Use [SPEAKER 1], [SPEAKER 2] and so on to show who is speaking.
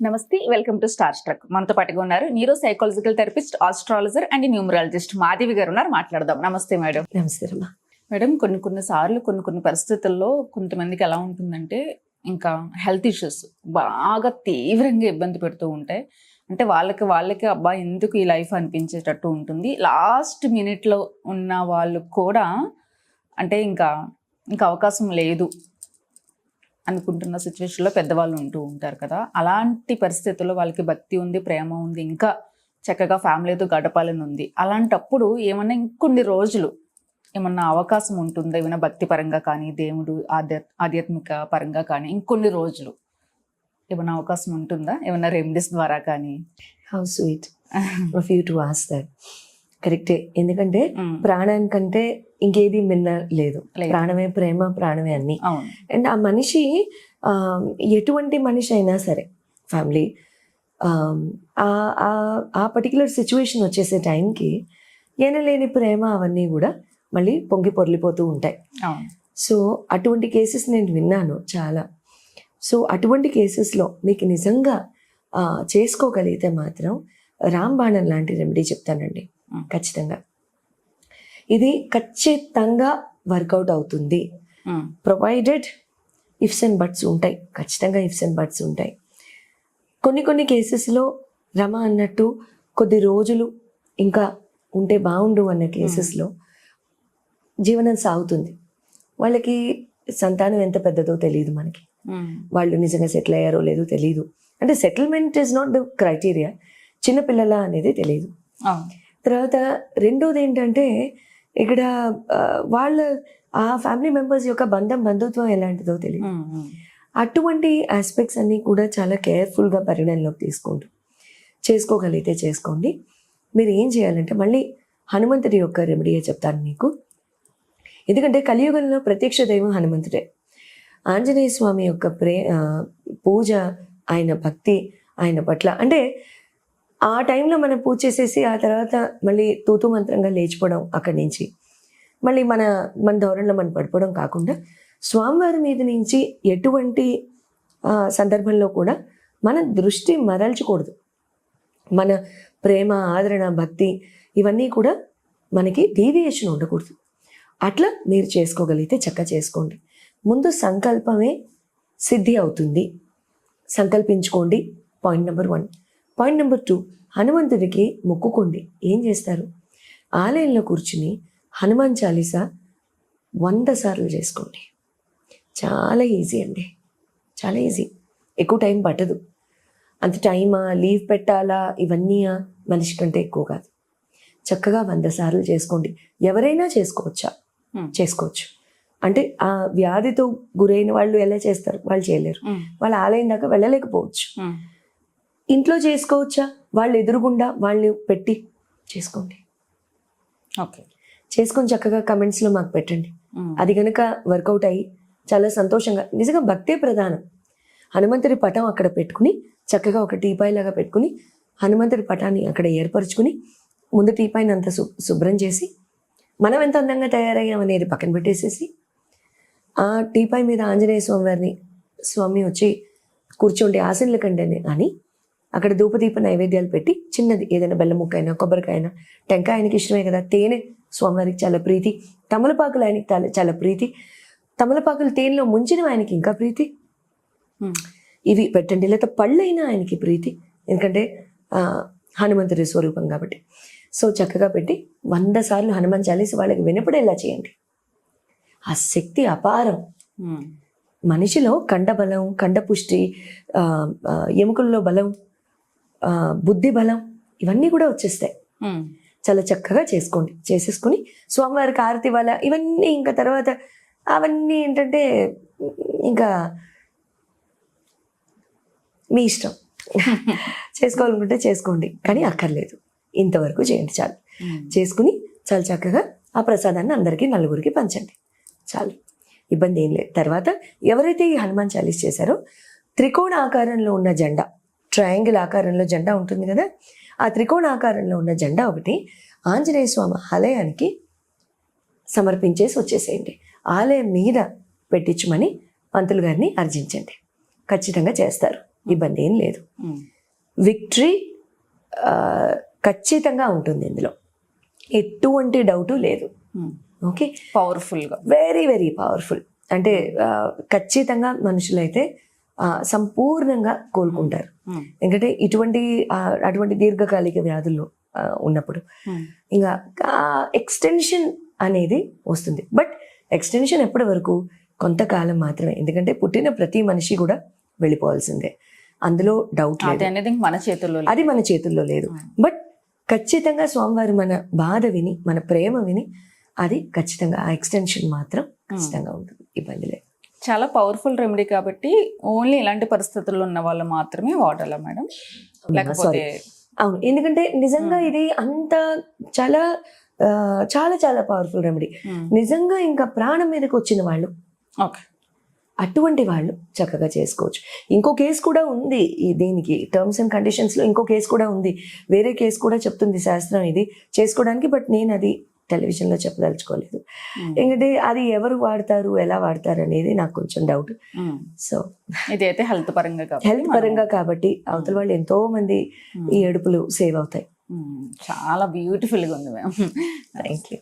[SPEAKER 1] నమస్తే welcome to star struck. మనతో పాటుగా ఉన్నారు neuro psychological therapist astrologer and numerologist Madhavi garu ఉన్నారు. మాట్లాడదాం. నమస్తే మేడం.
[SPEAKER 2] నమస్తే
[SPEAKER 1] మేడం కొన్ని కొన్ని సార్లు కొన్ని కొన్ని పరిస్థితుల్లో కొంతమందికి ఎలా ఉంటుందంటే ఇంకా హెల్త్ ఇష్యూస్ బాగా తీవ్రంగా ఇబ్బంది పెడుతూ ఉంటాయి. అంటే వాళ్ళకి వాళ్ళకి అబ్బా ఎందుకు ఈ లైఫ్ అనిపించేటట్టు ఉంటుంది? లాస్ట్ మినిట్లో ఉన్న వాళ్ళు కూడా అంటే ఇంకా ఇంకా అవకాశం లేదు. అనుకుంటున్న సిచ్యువేషన్లో పెద్దవాళ్ళు ఉంటూ ఉంటారు కదా. అలాంటి పరిస్థితుల్లో వాళ్ళకి భక్తి ఉంది ప్రేమ ఉంది ఇంకా చక్కగా ఫ్యామిలీతో గడపాలని ఉంది. అలాంటప్పుడు ఏమన్నా ఇంకొన్ని రోజులు ఏమన్నా అవకాశం ఉంటుందా? ఏమైనా భక్తి పరంగా కానీ దేవుడు ఆధ్యా ఆధ్యాత్మిక పరంగా కానీ ఇంకొన్ని రోజులు ఏమైనా అవకాశం ఉంటుందా? ఏమైనా రెమెడీస్ ద్వారా కానీ?
[SPEAKER 2] How sweet of you to ask that కరెక్టే. ఎందుకంటే
[SPEAKER 1] ఉమ్,
[SPEAKER 2] ప్రాణానికంటే ఇంకేది మిన్న లేదు. ప్రాణమే ప్రేమ ప్రాణమే అన్ని. అండ్ ఆ మనిషి ఎటువంటి మనిషి అయినా సరే ఫ్యామిలీ ఆ పర్టికులర్ సిచ్యువేషన్ వచ్చేసే టైంకి ఏనలేని ప్రేమ అవన్నీ కూడా మళ్ళీ పొంగి పొర్లిపోతూ ఉంటాయి. సో అటువంటి కేసెస్ నేను విన్నాను చాలా. సో అటువంటి కేసెస్లో మీకు నిజంగా చేసుకోగలిగితే మాత్రం రాంబాణం లాంటి రెమెడీ చెప్తానండి. ఖచ్చితంగా. ఇది ఖచ్చితంగా వర్కౌట్ అవుతుంది. ప్రొవైడెడ్ ఇఫ్స్ అండ్ బట్స్ ఉంటాయి. ఖచ్చితంగా ఇఫ్స్ అండ్ బట్స్ ఉంటాయి. కొన్ని కొన్ని కేసెస్లో రమ అన్నట్టు కొద్ది రోజులు ఇంకా ఉంటే బాగుండు అన్న కేసెస్లో జీవనం సాగుతుంది. వాళ్ళకి సంతానం ఎంత పెద్దదో తెలియదు మనకి. వాళ్ళు నిజంగా సెటిల్ అయ్యారో లేదో తెలియదు అంటే settlement is not the criteria చిన్నపిల్లల అనేది తెలియదు తర్వాత రెండోది ఏంటంటే ఇక్కడ వాళ్ళ ఆ ఫ్యామిలీ మెంబర్స్ యొక్క బంధం బంధుత్వం ఎలాంటిదో తెలియదు అటువంటి ఆస్పెక్ట్స్ అన్నీ కూడా చాలా కేర్ఫుల్గా పరిగణనలోకి తీసుకుంటూ చేసుకోగలిగితే చేసుకోండి. మీరు ఏం చేయాలంటే మళ్ళీ హనుమంతుడి యొక్క రెమెడీయే చెప్తాను మీకు. ఎందుకంటే కలియుగంలో ప్రత్యక్ష దైవం హనుమంతుడే. ఆంజనేయ స్వామి యొక్క ప్రే పూజ ఆయన భక్తి ఆయన పట్ల. అంటే ఆ టైంలో మనం పూజ చేసేసి ఆ తర్వాత మళ్ళీ తూతు మంత్రంగా లేచిపోవడం అక్కడి నుంచి. మళ్ళీ మన మన ధోరణిలో మనం పడిపోవడం కాకుండా స్వామివారి మీద నుంచి ఎటువంటి సందర్భంలో కూడా మన దృష్టి మరల్చకూడదు. మన ప్రేమ ఆదరణ భక్తి ఇవన్నీ కూడా మనకి డీవియేషన్ ఉండకూడదు. అట్లా మీరు చేసుకోగలిగితే చక్క చేసుకోండి. ముందు సంకల్పమే సిద్ధి అవుతుంది. సంకల్పించుకోండి. Point number one. Point number two హనుమంతుడికి మొక్కుకోండి. ఏం చేస్తారు? ఆలయంలో కూర్చుని హనుమాన్ చాలీసా వంద సార్లు చేసుకోండి. చాలా ఈజీ అండి. చాలా ఈజీ ఎక్కువ టైం పట్టదు. అంత టైమా? లీవ్ పెట్టాలా? ఇవన్నీ మనిషి కంటే ఎక్కువ కాదు. చక్కగా వంద సార్లు చేసుకోండి. ఎవరైనా చేసుకోవచ్చా. చేసుకోవచ్చు. అంటే ఆ వ్యాధితో గురైన వాళ్ళు ఎలా చేస్తారు? వాళ్ళు చేయలేరు. వాళ్ళ ఆలయం దాకా వెళ్ళలేకపోవచ్చు. ఇంట్లో చేసుకోవచ్చా? వాళ్ళు ఎదురుగుండా వాళ్ళు పెట్టి చేసుకోండి.
[SPEAKER 1] ఓకే.
[SPEAKER 2] చేసుకొని చక్కగా కమెంట్స్లో మాకు పెట్టండి. అది కనుక వర్కౌట్ అయ్యి చాలా సంతోషంగా నిజంగా భక్తే ప్రధానం. హనుమంతుడి పటం అక్కడ పెట్టుకుని చక్కగా ఒక టీపాయ్ లాగా పెట్టుకుని హనుమంతుడి పటాన్ని అక్కడ ఏర్పరచుకుని ముందు టీపాయ్ని అంత శు శుభ్రం చేసి మనం ఎంత అందంగా తయారయ్యాం అనేది పక్కన పెట్టేసేసి ఆ టీపాయ్ మీద ఆంజనేయ స్వామి వారిని స్వామి వచ్చి కూర్చోండి కండి అని అక్కడ ధూపదీప నైవేద్యాలు పెట్టి చిన్నది ఏదైనా బెల్లం ముక్కైనా కొబ్బరికాయనా టెంకాయ ఆయనకి ఇష్టమే కదా తేనె. స్వామివారికి చాలా ప్రీతి. తమలపాకులు ఆయనకి చాలా- ప్రీతి. తమలపాకులు తేనెలో ముంచిన ఆయనకి ఇంకా ప్రీతి. ఇవి పెట్టండి. లేదా పళ్ళైనా ఆయనకి ప్రీతి. ఎందుకంటే హనుమంతుడి స్వరూపం కాబట్టి. సో చక్కగా పెట్టి వంద సార్లు హనుమాన్ చాలీసి వాళ్ళకి వినపడేలా చేయండి. ఆ శక్తి అపారం. మనిషిలో కండబలం కండపుష్టి ఆ, ఆ, ఎముకల్లో బలం బుద్ధి బలం ఇవన్నీ కూడా వచ్చేస్తాయి. చాలా చక్కగా చేసుకోండి చేసేసుకొని స్వామివారికి ఆరతి వాళ్ళ ఇవన్నీ ఇంకా తర్వాత అవన్నీ ఏంటంటే ఇంకా మీ ఇష్టం. చేసుకోవాలనుకుంటే చేసుకోండి కానీ అక్కర్లేదు. ఇంతవరకు చేయండి చాలు. చేసుకుని చాలా చక్కగా ఆ ప్రసాదాన్ని అందరికీ నలుగురికి పంచండి. చాలు. ఇబ్బంది ఏం లేదు. తర్వాత ఎవరైతే ఈ హనుమాన్ చాలీస్ చేశారో త్రికోణ ఆకారంలో ఉన్న జెండా ట్రయాంగిల్ ఆకారంలో జెండా ఉంటుంది కదా? ఆ త్రికోణ ఆకారంలో ఉన్న జెండా ఒకటి ఆంజనేయ స్వామి ఆలయానికి సమర్పించేసి వచ్చేసేయండి. ఆలయం మీద పెట్టించమని పంతులు గారిని అర్జించండి. ఖచ్చితంగా చేస్తారు. ఇబ్బంది ఏం లేదు. విక్టరీ ఖచ్చితంగా ఉంటుంది ఇందులో. ఎటువంటి డౌటు లేదు. ఓకే?
[SPEAKER 1] పవర్ఫుల్గా.
[SPEAKER 2] వెరీ వెరీ పవర్ఫుల్ అంటే ఖచ్చితంగా మనుషులైతే సంపూర్ణంగా కోలుకుంటారు. ఎందుకంటే ఇటువంటి అటువంటి దీర్ఘకాలిక వ్యాధులు ఆ, ఉన్నప్పుడు. ఇంకా ఎక్స్టెన్షన్ అనేది వస్తుంది. బట్ ఎక్స్టెన్షన్ ఎప్పటి వరకు? కొంతకాలం మాత్రమే. ఎందుకంటే పుట్టిన ప్రతి మనిషి కూడా వెళ్ళిపోవాల్సిందే. అందులో డౌట్ లేదు.
[SPEAKER 1] మన చేతుల్లో.
[SPEAKER 2] అది మన చేతుల్లో లేదు. బట్ ఖచ్చితంగా స్వామివారు మన బాధ విని మన ప్రేమ విని అది ఖచ్చితంగా ఆ ఎక్స్టెన్షన్ మాత్రం ఖచ్చితంగా ఉంటుంది. ఇబ్బంది లేదు.
[SPEAKER 1] చాలా పవర్ఫుల్ రెమెడీ కాబట్టి ఓన్లీ ఇలాంటి పరిస్థితుల్లో ఉన్న వాళ్ళు మాత్రమే వాడాలా మేడం? లేకపోతే
[SPEAKER 2] అవును. ఎందుకంటే నిజంగా ఇది అంత చాలా చాలా చాలా పవర్ఫుల్ రెమెడీ
[SPEAKER 1] ఉమ్,
[SPEAKER 2] నిజంగా ఇంకా ప్రాణం మీదకి వచ్చిన వాళ్ళు
[SPEAKER 1] ఓకే
[SPEAKER 2] అటువంటి వాళ్ళు చక్కగా చేసుకోవచ్చు. ఇంకో కేసు కూడా ఉంది ఈ దీనికి. టర్మ్స్ అండ్ కండిషన్స్లో ఇంకో కేసు కూడా ఉంది. వేరే కేసు కూడా చెప్తుంది శాస్త్రం ఇది. చేసుకోవడానికి బట్ నేను అది టెలివిజన్లో చెప్పదలుచుకోలేదు ఎందుకంటే అది ఎవరు వాడతారు ఎలా వాడతారు అనేది నాకు కొంచెం డౌట్. సో
[SPEAKER 1] ఇది అయితే హెల్త్ పరంగా
[SPEAKER 2] హెల్త్ పరంగా కాబట్టి అవతల వాళ్ళు ఎంతో మంది ఈ ఏడుపులు సేవ్ అవుతాయి.
[SPEAKER 1] చాలా బ్యూటిఫుల్గా ఉంది మ్యామ్
[SPEAKER 2] థ్యాంక్ యూ